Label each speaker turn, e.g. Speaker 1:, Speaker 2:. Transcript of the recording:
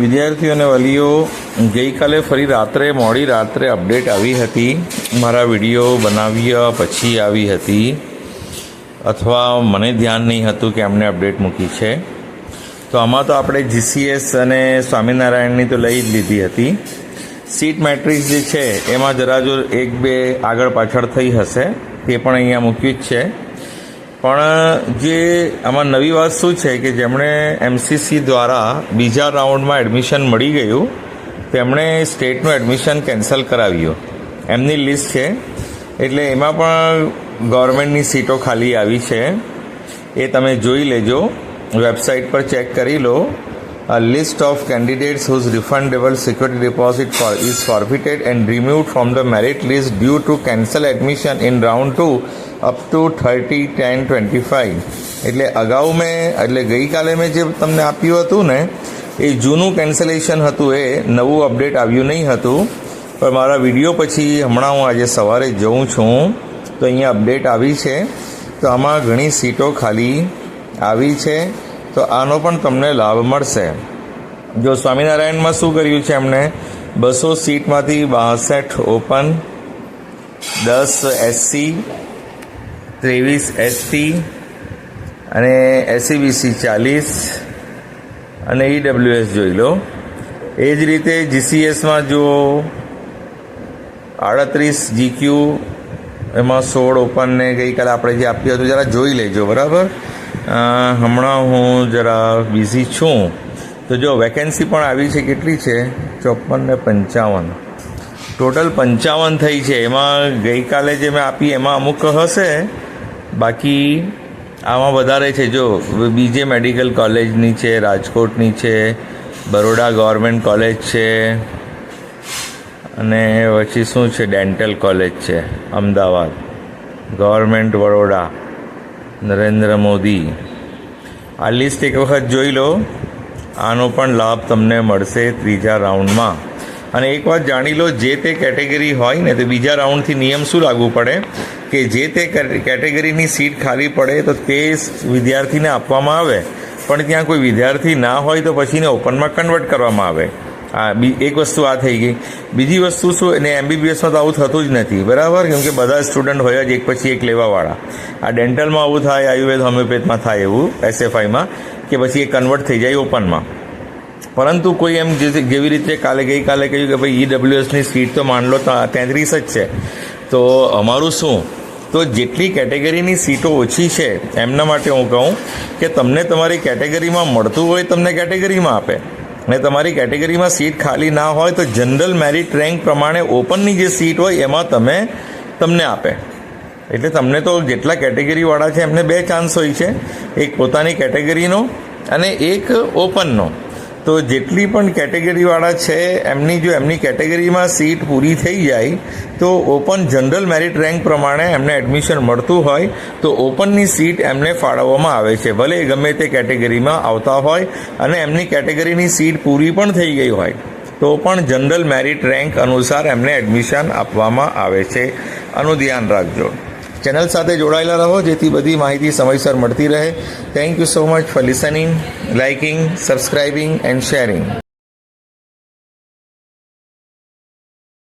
Speaker 1: વિદ્યાર્થીઓ અને વાલીઓ, ગઈકાલે ફરી રાત્રે, મોડી રાત્રે અપડેટ આવી હતી. મારા વીડિયો બનાવ્યા પછી આવી હતી. અથવા મને ધ્યાન નહીં હતું કે એમને અપડેટ મૂકી છે. તો આમાં તો આપણે જીસીએસ અને સ્વામિનારાયણની તો લઈ જ લીધી હતી. સીટ મેટ્રિક્સ જે છે, એમાં જરા જો એક બે આગળ પાછળ થઈ હશે, તે પણ અહીંયા મૂક્યું જ છે. પણ જે આમાં નવી વાત શું છે કે જેમણે એમસીસી દ્વારા બીજા રાઉન્ડમાં એડમિશન મળી ગયું તેમણે સ્ટેટનું એડમિશન કેન્સલ કરાવ્યું એમની લિસ્ટ છે એટલે એમાં પણ ગવર્મેન્ટની સીટો ખાલી આવી છે એ તમે જોઈ લેજો વેબસાઇટ પર ચેક કરી લો A list of candidates whose refundable security deposit for is forfeited and removed from the merit list due to cancel admission in round 2 up to 30 10 25 એટલે અગાઉ મેં, એટલે ગઈકાલે મેં જે તમને આપ્યું હતું ને, એ જૂનું કેન્સલેશન હતું એ, નવું અપડેટ આવ્યું નહીં હતું. પણ મારા વીડિયો પછી હમણાં હું આજે સવારે જઉં છું, તો અહીંયા અપડેટ આવી છે. તો આમાં ઘણી સીટો ખાલી આવી છે. તો આનો પણ તમને લાભ મળશે. જો સ્વામિનારાયણમાં શું કર્યું છે એમણે? બસો સીટમાંથી બાસઠ ઓપન દસ એસસી ત્રેવીસ એસટી અને એસીબીસી ચાલીસ અને ઈડબ્લ્યુએસ જોઈ લો. એ જ રીતે જીસીએસમાં જો આડત્રીસ જીક્યુ, એમાં સોળ ઓપનને ગઈકાલે આપણે જે આપ્યું હતું, જરા જોઈ લેજો, બરાબર? હમણાં હું જરા બિઝી છું. તો જો, વેકેન્સી પણ આવી છે, કેટલી છે? ચોપન ને પંચાવન. ટોટલ પંચાવન થઈ છે. એમાં ગઈકાલે જે મેં આપી, એમાં અમુક હશે બાકી આમાં વધારે છે, જો બીજે મેડિકલ કોલેજની છે, રાજકોટની છે, બરોડા ગવર્મેન્ટ કોલેજ છે, અને પછી શું છે, ડેન્ટલ કોલેજ છે, અમદાવાદ, ગવર્મેન્ટ વડોડા નરેન્દ્ર મોદી. આ લિસ્ટ એક વખત જોઈ લો. આનો પણ લાભ તમને મળશે ત્રીજા રાઉન્ડમાં. અને એક વાત જાણી લો, જે તે કેટેગરી હોય ને, તો બીજા રાઉન્ડથી નિયમ શું લાગુ પડે? કે જે તે કેટેગરીની સીટ ખાલી પડે તો તે વિદ્યાર્થીને આપવામાં આવે. પણ ત્યાં કોઈ વિદ્યાર્થી ના હોય તો પછીને ઓપનમાં કન્વર્ટ કરવામાં આવે. આ બી, એક વસ્તુ આ થઈ ગઈ. બીજી વસ્તુ શું, એને એમબીબીએસમાં તો આવું થતું જ નથી. બરાબર? કેમ કે બધા સ્ટુડન્ટ હોય જ એક પછી એક લેવાવાળા. આ ડેન્ટલમાં આવું થાય, આયુર્વેદ, હોમિયોપેથમાં થાય એવું, એસએફઆઈમાં, કે પછી એ કન્વર્ટ થઈ જાય ઓપનમાં. પરંતુ કોઈ એમ જેવી રીતે કાલે ગઈકાલે કહ્યું કે ભાઈ ઈડબ્લ્યુએસની સીટ તો માન લો તેત્રીસ જ છે. તો અમારું શું? તો જેટલી કેટેગરીની સીટો ઓછી છે, એમના માટે હું કહું કે તમને તમારી કેટેગરીમાં મળતું હોય તમને કેટેગરીમાં આપે. અને તમારી કેટેગરીમાં સીટ ખાલી ના હોય તો જનરલ મેરિટ રેન્ક પ્રમાણે ઓપનની જે સીટ હોય એમાં તમે તમને આપે. એટલે તમને તો જેટલા કેટેગરીવાળા છે એમને બે ચાન્સ હોય છે. એક પોતાની કેટેગરીનો અને એક ઓપનનો તો જેટલી પણ કેટેગરીવાળા છે, એમની જો એમની કેટેગરીમાં સીટ પૂરી થઈ જાય, તો ઓપન જનરલ મેરિટ રેન્ક પ્રમાણે એમને એડમિશન મળતું હોય, તો ઓપનની સીટ એમને ફાળવવામાં આવે છે. ભલે ગમે તે કેટેગરીમાં આવતા હોય અને એમની કેટેગરીની સીટ પૂરી પણ થઈ ગઈ હોય, તો પણ જનરલ મેરિટ રેન્ક અનુસાર એમને એડમિશન આપવામાં આવે છે. આનું ધ્યાન રાખજો. ચેનલ સાથે જોડાયેલા રહો, જેથી બધી માહિતી સમયસર મળતી રહે. Thank you so much for listening liking subscribing and sharing